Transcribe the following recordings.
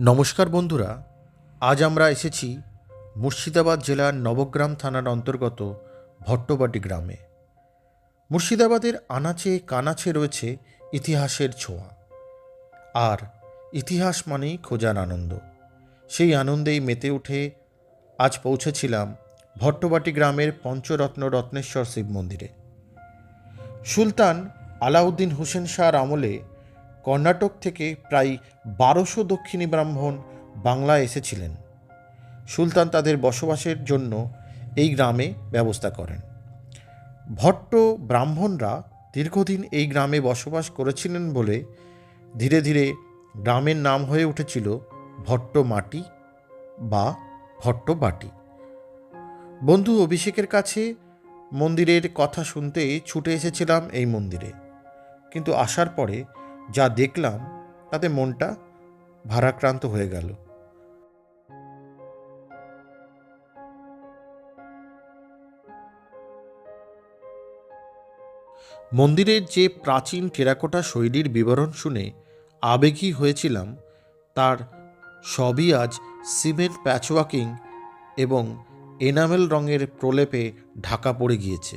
নমস্কার বন্ধুরা, আজ আমরা এসেছি মুর্শিদাবাদ জেলার নবগ্রাম থানার অন্তর্গত ভট্টবাটি গ্রামে। মুর্শিদাবাদের আনাচে কানাচে রয়েছে ইতিহাসের ছোঁয়া। আর ইতিহাস মানেই খোঁজার আনন্দ। সেই আনন্দেই মেতে উঠে আজ পৌঁছেছিলাম ভট্টবাটি গ্রামের পঞ্চরত্ন রত্নেশ্বর শিব মন্দিরে। সুলতান আলাউদ্দিন হোসেন শাহর আমলে কর্ণাটক থেকে প্রায় বারোশো দক্ষিণী ব্রাহ্মণ বাংলায় এসেছিলেন। সুলতান তাদের বসবাসের জন্য এই গ্রামে ব্যবস্থা করেন। ভট্ট ব্রাহ্মণরা দীর্ঘদিন এই গ্রামে বসবাস করেছিলেন বলে ধীরে ধীরে গ্রামের নাম হয়ে উঠেছিল ভট্ট মাটি বা ভট্টবাটি বন্ধু অভিষেকের কাছে মন্দিরের কথা শুনতে ছুটে এসেছিলাম এই মন্দিরে। কিন্তু আসার পরে যা দেখলাম, তাতে মনটা ভারাক্রান্ত হয়ে গেল। মন্দিরের যে প্রাচীন টেরাকোটা শৈলীর বিবরণ শুনে আবেগী হয়েছিলাম, তার সবই আজ সিমেন্ট প্যাচওয়াকিং এবং এনামেল রঙের প্রলেপে ঢাকা পড়ে গিয়েছে।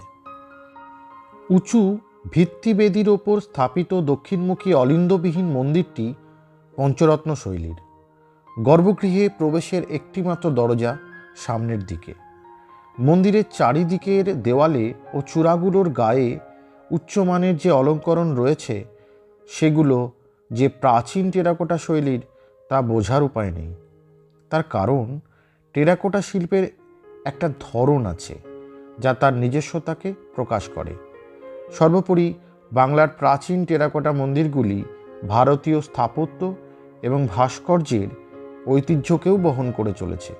উঁচু ভিত্তিবেদির ওপর স্থাপিত দক্ষিণমুখী অলিন্দবিহীন মন্দিরটি পঞ্চরত্ন শৈলীর। গর্ভগৃহে প্রবেশের একটিমাত্র দরজা সামনের দিকে। মন্দিরের চারিদিকের দেওয়ালে ও চূড়াগুলোর গায়ে উচ্চমানের যে অলঙ্করণ রয়েছে, সেগুলো যে প্রাচীন টেরাকোটা শৈলীর তা বোঝার উপায় নেই। তার কারণ, টেরাকোটা শিল্পের একটা ধরন আছে, যা তার নিজস্বতাকে প্রকাশ করে। সর্বোপরি বাংলার প্রাচীন টেরাকোটা মন্দিরগুলি ভারতীয় স্থাপত্য এবং ভাস্কর্যের ঐতিহ্যকেও বহন করে চলেছে।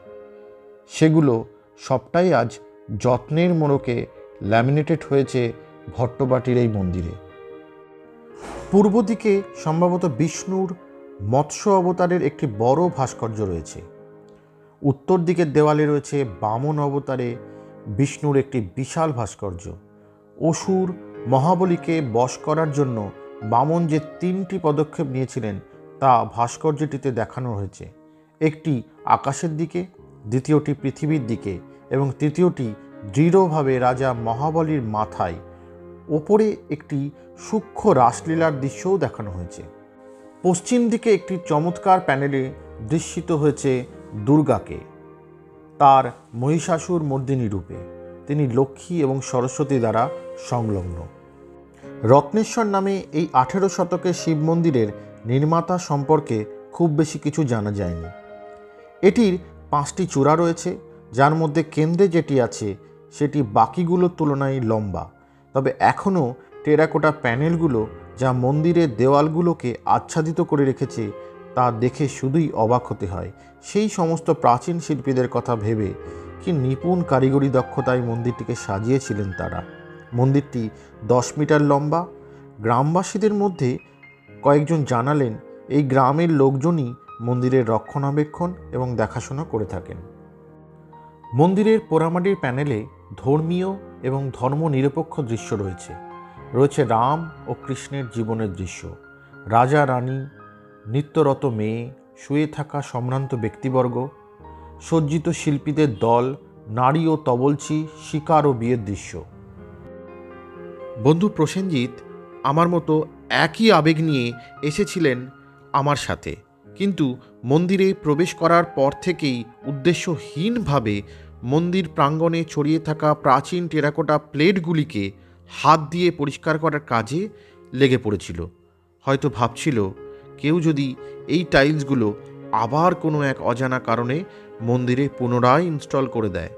সেগুলো সবটাই আজ যত্নের মোড়কে ল্যামিনেটেড হয়েছে ভট্টবাটির এই মন্দিরে। পূর্ব দিকে সম্ভবত বিষ্ণুর মৎস্য অবতারের একটি বড় ভাস্কর্য রয়েছে। উত্তর দিকের দেওয়ালে রয়েছে বামন অবতারে বিষ্ণুর একটি বিশাল ভাস্কর্য। অসুর মহাবলীকে বশ করার জন্য বামন যে তিনটি পদক্ষেপ নিয়েছিলেন তা ভাস্কর্যটিতে দেখানো হয়েছে। একটি আকাশের দিকে, দ্বিতীয়টি পৃথিবীর দিকে এবং তৃতীয়টি দৃঢ়ভাবে রাজা মহাবলীর মাথায়। ওপরে একটি সূক্ষ্ম রাসলীলার দৃশ্যও দেখানো হয়েছে। পশ্চিম দিকে একটি চমৎকার প্যানেলে দৃশ্যিত হয়েছে দুর্গাকে, তার মহিষাসুর মর্দিনী রূপে তিনি লক্ষ্মী এবং সরস্বতী দ্বারা সংলগ্ন। রত্নেশ্বর নামে এই আঠেরো শতকের শিব মন্দিরের নির্মাতা সম্পর্কে খুব বেশি কিছু জানা যায়নি। এটির পাঁচটি চূড়া রয়েছে, যার মধ্যে কেন্দ্রে যেটি আছে, সেটি বাকিগুলোর তুলনায় লম্বা। তবে এখনও টেরাকোটা প্যানেলগুলো যা মন্দিরের দেওয়ালগুলোকে আচ্ছাদিত করে রেখেছে, তা দেখে শুধুই অবাক হতে হয়। সেই সমস্ত প্রাচীন শিল্পীদের কথা ভেবে কি নিপুণ কারিগরি দক্ষতায় মন্দিরটিকে সাজিয়েছিলেন তারা। মন্দিরটি দশ মিটার লম্বা। গ্রামবাসীদের মধ্যে কয়েকজন জানালেন, এই গ্রামের লোকজনই মন্দিরের রক্ষণাবেক্ষণ এবং দেখাশোনা করে থাকেন। মন্দিরের পোড়ামাটির প্যানেলে ধর্মীয় এবং ধর্মনিরপেক্ষ দৃশ্য রয়েছে। রয়েছে রাম ও কৃষ্ণের জীবনের দৃশ্য। রাজা, রানী, নিত্যরত মেয়ে, শুয়ে থাকা সম্ভ্রান্ত ব্যক্তিবর্গ সজ্জিত শিল্পীদের দল, নারী ও তবলচি, শিকার ও বিয়ের দৃশ্য। বন্ধু প্রসেনজিৎ, আমার মতো একই আবেগ নিয়ে এসেছিলেন আমার সাথে। কিন্তু মন্দিরে প্রবেশ করার পর থেকেই উদ্দেশ্যহীনভাবে মন্দির প্রাঙ্গণে ছড়িয়ে থাকা প্রাচীন টেরাকোটা প্লেটগুলিকে হাত দিয়ে পরিষ্কার করার কাজে লেগে পড়েছিল। হয়তো ভাবছিল, কেউ যদি এই টাইলসগুলো আবার কোনো এক অজানা কারণে মন্দিরে পুনরায় ইনস্টল করে দেয়।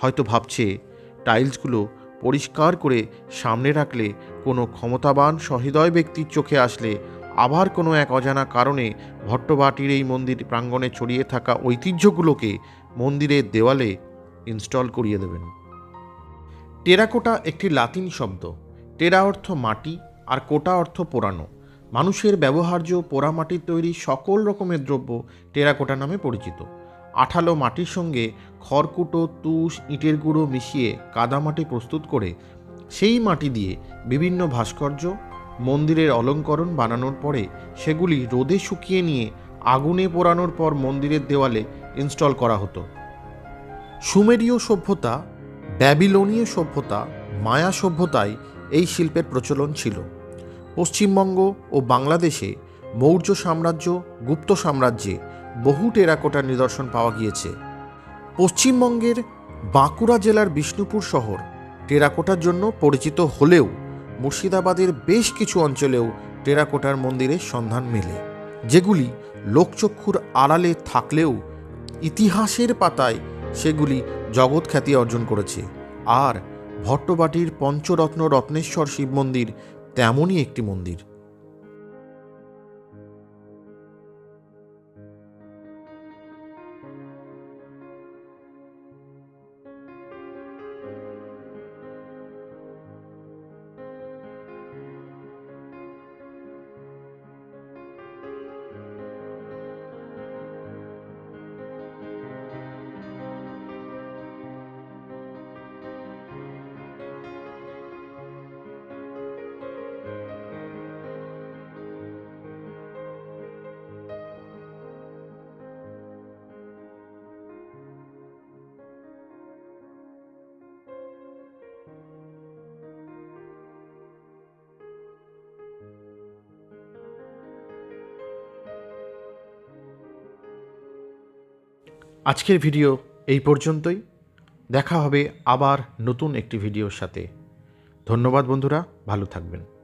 হয়তো ভাবছে, টাইলসগুলো পরিষ্কার করে সামনে রাখলে কোনো ক্ষমতাবান সহৃদয় ব্যক্তির চোখে আসলে আবার কোনো এক অজানা কারণে ভট্টবাটির এই মন্দির প্রাঙ্গণে ছড়িয়ে থাকা ঐতিহ্যগুলোকে মন্দিরের দেওয়ালে ইনস্টল করিয়ে দেবেন। টেরাকোটা একটি লাতিন শব্দ। টেরা অর্থ মাটি আর কোটা অর্থ পোড়ানো। মানুষের ব্যবহার্য পোড়ামাটির তৈরি সকল রকমের দ্রব্য টেরাকোটা নামে পরিচিত। আঠালো মাটির সঙ্গে খড়কুটো, তুষ, ইটের গুঁড়ো মিশিয়ে কাদামাটি প্রস্তুত করে সেই মাটি দিয়ে বিভিন্ন ভাস্কর্য, মন্দিরের অলঙ্করণ বানানোর পরে সেগুলি রোদে শুকিয়ে নিয়ে আগুনে পোড়ানোর পর মন্দিরের দেওয়ালে ইনস্টল করা হতো। সুমেরীয় সভ্যতা, ব্যাবিলনীয় সভ্যতা, মায়া সভ্যতায় এই শিল্পের প্রচলন ছিল। পশ্চিমবঙ্গ ও বাংলাদেশে মৌর্য সাম্রাজ্য, গুপ্ত সাম্রাজ্যে বহু টেরাকোটার নিদর্শন পাওয়া গিয়েছে। পশ্চিমবঙ্গের বাঁকুড়া জেলার বিষ্ণুপুর শহর টেরাকোটার জন্য পরিচিত হলেও মুর্শিদাবাদের বেশ কিছু অঞ্চলেও টেরাকোটার মন্দিরের সন্ধান মেলে, যেগুলি লোকচক্ষুর আড়ালে থাকলেও ইতিহাসের পাতায় সেগুলি জগৎ খ্যাতি অর্জন করেছে। আর ভট্টবাটির পঞ্চরত্ন রত্নেশ্বর শিব মন্দির তেমনই একটি মন্দির। আজকের ভিডিও এই পর্যন্তই। দেখা হবে আবার নতুন একটি ভিডিওর সাথে। ধন্যবাদ বন্ধুরা, ভালো থাকবেন।